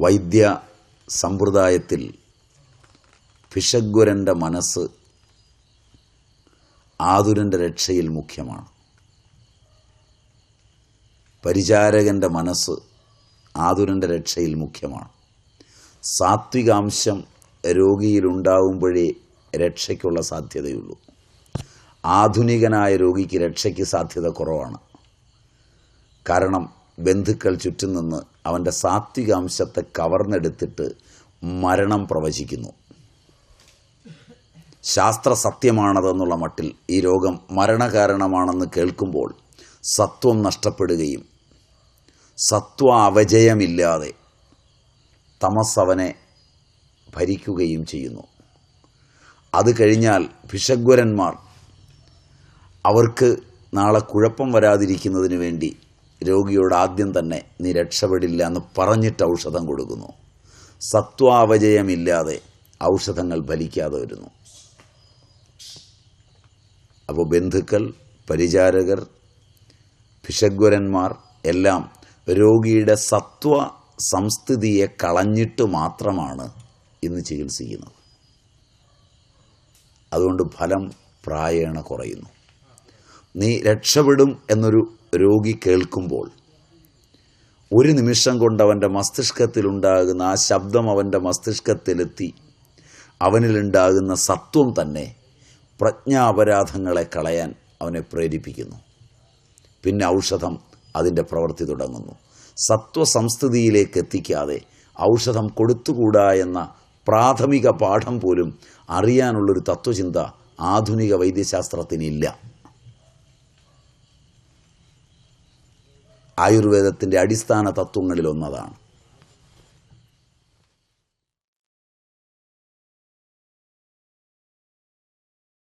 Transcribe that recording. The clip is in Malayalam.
വൈദ്യ സമ്പ്രദായത്തിൽ ഭിഷഗ്വരന്റെ മനസ്സ് ആതുരന്റെ രക്ഷയിൽ മുഖ്യമാണ്. പരിചാരകന്റെ മനസ്സ് ആതുരന്റെ രക്ഷയിൽ മുഖ്യമാണ്. സാത്വികാംശം രോഗിയിലുണ്ടാവുമ്പോഴേ രക്ഷയ്ക്കുള്ള സാധ്യതയുള്ളൂ. ആധുനികനായ രോഗിക്ക് രക്ഷയ്ക്ക് സാധ്യത കുറവാണ്. കാരണം ബന്ധുക്കൾ ചുറ്റും നിന്ന് അവന്റെ സാത്വികാംശത്തെ കവർന്നെടുത്തിട്ട് മരണം പ്രവചിക്കുന്നു. ശാസ്ത്ര സത്യമാണതെന്നുള്ള മട്ടിൽ ഈ രോഗം മരണകാരണമാണെന്ന് കേൾക്കുമ്പോൾ സത്വം നഷ്ടപ്പെടുകയും സത്വ അവജയമില്ലാതെ തമസ് അവനെ ഭരിക്കുകയും ചെയ്യുന്നു. അത് കഴിഞ്ഞാൽ ഭിഷഗ്വരന്മാർ അവർക്ക് നാളെ കുഴപ്പം വരാതിരിക്കുന്നതിന് വേണ്ടി രോഗിയോട് ആദ്യം തന്നെ നീ രക്ഷപ്പെടില്ല എന്ന് പറഞ്ഞിട്ട് ഔഷധം കൊടുക്കുന്നു. സത്വാവജയമില്ലാതെ ഔഷധങ്ങൾ ഫലിക്കാതെ വരുന്നു. അപ്പോൾ ബന്ധുക്കൾ പരിചാരകർ ഭിഷഗ്വരന്മാർ എല്ലാം രോഗിയുടെ സത്വ സംസ്ഥിതിയെ കളഞ്ഞിട്ട് മാത്രമാണ് ഇന്ന് ചികിത്സിക്കുന്നത്. അതുകൊണ്ട് ഫലം പ്രായേണ കുറയുന്നു. നീ രക്ഷപ്പെടും എന്നൊരു രോഗി കേൾക്കുമ്പോൾ ഒരു നിമിഷം കൊണ്ട് അവന്റെ മസ്തിഷ്കത്തിലുണ്ടാകുന്ന ആ ശബ്ദം അവന്റെ മസ്തിഷ്കത്തിലെത്തി. അവനിലുണ്ടാകുന്ന സത്വം തന്നെ പ്രജ്ഞാപരാധങ്ങളെ കളയാൻ അവനെ പ്രേരിപ്പിക്കുന്നു. പിന്നെ ഔഷധം അതിന്റെ പ്രവൃത്തി തുടങ്ങുന്നു. സത്വസംസ്ഥിതിയിലേക്ക് എത്തിക്കാതെ ഔഷധം കൊടുത്തുകൂടാ എന്ന പ്രാഥമിക പാഠം പോലും അറിയാനുള്ളൊരു തത്വചിന്ത ആധുനിക വൈദ്യശാസ്ത്രത്തിനില്ല ആയുർവേദത്തിന്റെ അടിസ്ഥാന തത്വങ്ങളിലൊന്നതാണ്.